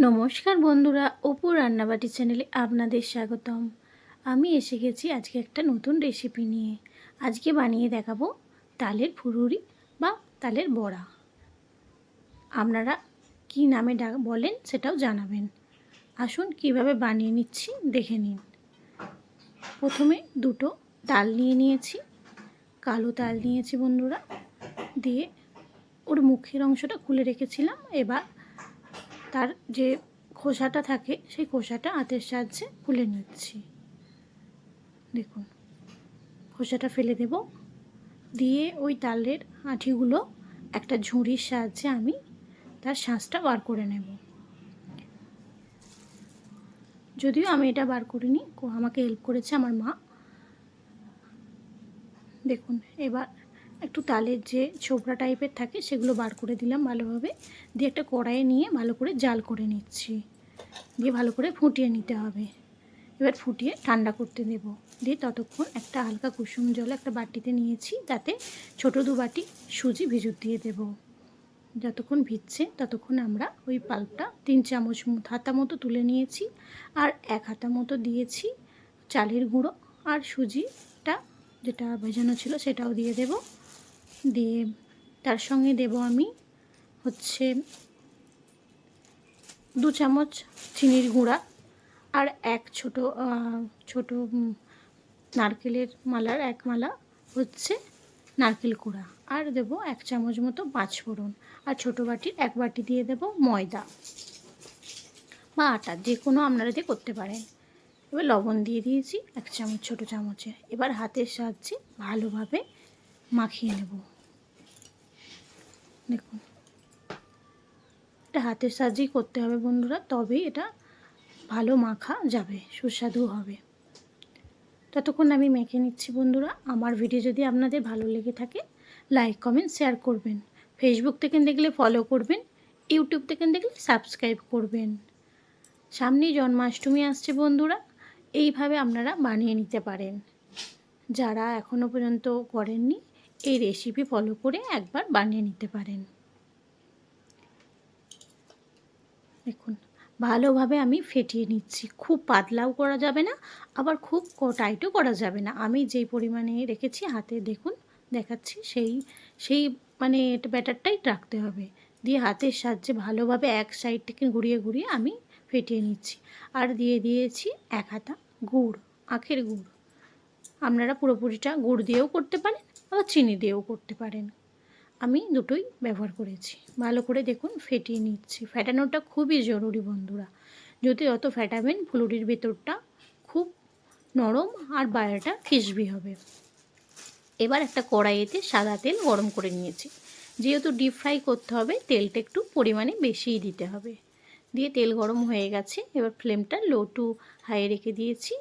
নমস্কার বন্ধুরা, অপু রান্নাবাটি চ্যানেলে আপনাদের স্বাগতম। আমি এসে গেছি আজকে একটা নতুন রেসিপি নিয়ে। আজকে বানিয়ে দেখাবো তালের ফুরুরি বা তালের বড়া। আপনারা কি নামে ডাক বলেন সেটাও জানাবেন। আসুন কীভাবে বানিয়ে নিচ্ছি দেখে নিন। প্রথমে দুটো তাল নিয়ে নিয়েছি। কালো তাল নিয়েছি বন্ধুরা। দিয়ে ওর মুখের অংশটা খুলে রেখেছিলাম। এবার তার যে খোসাটা থাকে, সেই খোসাটা হাতের সাহায্যে খুলে নিচ্ছি। দেখুন, খোসাটা ফেলে দেব। দিয়ে ওই তালের আঁঠিগুলো একটা ঝুড়ির সাহায্যে আমি তার শ্বাসটা বার করে নেব। যদিও আমি এটা বার করিনি আমাকে হেল্প করেছে আমার মা। দেখুন, এবার একটু তালের যে ছোবড়া টাইপের থাকে, সেগুলো বার করে দিলাম ভালোভাবে। দিয়ে একটা কড়াইয়ে নিয়ে ভালো করে জাল করে নিচ্ছি। দিয়ে ভালো করে ফুটিয়ে নিতে হবে। এবার ফুটিয়ে ঠান্ডা করতে দেব। দিয়ে ততক্ষণ একটা হালকা কুসুম জল একটা বাটিতে নিয়েছি তাতে ছোটো দু বাটি সুজি ভিজুত দিয়ে দেব। যতক্ষণ ভিজছে ততক্ষণ আমরা ওই পাল্পটা তিন চামচ হাতা মতো তুলে নিয়েছি, আর এক হাতা মতো দিয়েছি চালের গুঁড়ো, আর সুজিটা যেটা ভেজানো ছিল সেটাও দিয়ে দেব। দিয়ে তার সঙ্গে দেব আমি হচ্ছে দু চামচ চিনির গুঁড়া আর এক ছোট ছোট নারকেলের মালার এক মালা হচ্ছে নারকেল কুড়া। আর দেব এক চামচ মতো পাঁচ ফোড়ন আর ছোটো বাটির এক বাটি দিয়ে দেব ময়দা বা আটা, যে কোনো আপনারা দিয়ে করতে পারেন। এবার লবণ দিয়ে দিয়েছি এক চামচ, ছোটো চামচে এবার হাতের সাহায্যে ভালোভাবে মাখিয়ে নেব। দেখুন। এটা হাতের সাহায্যেই করতে হবে বন্ধুরা, তবেই এটা ভালো মাখা যাবে সুস্বাদু হবে। ততক্ষণ আমি মেখে নিচ্ছি বন্ধুরা। আমার ভিডিও যদি আপনাদের ভালো লেগে থাকে লাইক কমেন্ট শেয়ার করবেন। ফেসবুক থেকে দেখলে ফলো করবেন ইউটিউব থেকে দেখলে সাবস্ক্রাইব করবেন। সামনেই জন্মাষ্টমী আসছে বন্ধুরা, এইভাবে আপনারা বানিয়ে নিতে পারেন। যারা এখনও পর্যন্ত করেননি এই রেসিপি ফলো করে একবার বানিয়ে নিতে পারেন। দেখুন, ভালোভাবে আমি ফেটিয়ে নিচ্ছি। খুব পাতলাও করা যাবে না, আবার খুব টাইটও করা যাবে না। আমি যেই পরিমাণে রেখেছি হাতে, দেখুন, দেখাচ্ছি সেই সেই মানে ব্যাটারটাই রাখতে হবে। দিয়ে হাতের সাহায্যে ভালোভাবে এক সাইড থেকে ঘুরিয়ে ঘুরিয়ে আমি ফেটিয়ে নিচ্ছি। আর দিয়ে দিয়েছি এক হাতা গুড়, আখের গুড়। আপনারা পুরোপুরিটা গুড় দিয়েও করতে পারেন আবার চিনি দিয়েও করতে পারেন। আমি দুটোই ব্যবহার করেছি। ভালো করে দেখুন, ফেটিয়ে নিচ্ছি। ফেটানোটা খুবই জরুরি বন্ধুরা। যদি অত ফেটাবেন, ফুলুরির ভেতরটা খুব নরম আর বাইরেটা খিসবি হবে। এবার একটা কড়াইয়েতে সাদা তেল গরম করে নিয়েছি। যেহেতু ডিপ ফ্রাই করতে হবে, তেলটা একটু পরিমাণে বেশিই দিতে হবে। দিয়ে তেল গরম হয়ে গেছে। এবার ফ্লেমটা লো টু হাই রেখে দিয়েছি।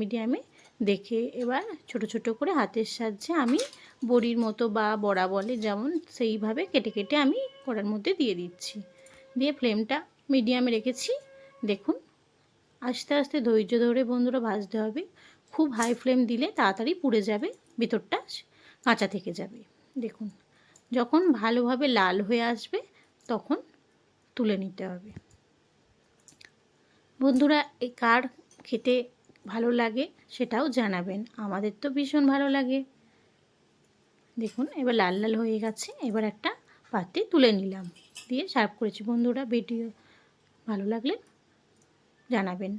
মিডিয়ামে দেখে এবার ছোট ছোট করে হাতের সাহায্যে আমি বড়ির মতো বা বড়া বলে যেমন সেইভাবে কেটে কেটে আমি কড়ার মধ্যে দিয়ে দিচ্ছি। দিয়ে ফ্লেমটা মিডিয়ামে রেখেছি। দেখুন, আস্তে আস্তে ধৈর্য ধরে বন্ধুরা ভাজতে হবে। খুব হাই ফ্লেম দিলে তাড়াতাড়ি পুড়ে যাবে, ভিতরটা কাঁচা থেকে যাবে। দেখুন, যখন ভালোভাবে লাল হয়ে আসবে তখন তুলে নিতে হবে। বন্ধুরা, এই কার খেতে ভালো লাগে সেটাও জানাবেন। আমাদের তো ভীষণ ভালো লাগে। দেখুন, এবার লাল লাল হয়ে গেছে, এবার একটা পাত্রে তুলে নিলাম। দিয়ে সার্ভ করেছি বন্ধুরা, ভিডিও। ভালো লাগলে জানাবেন।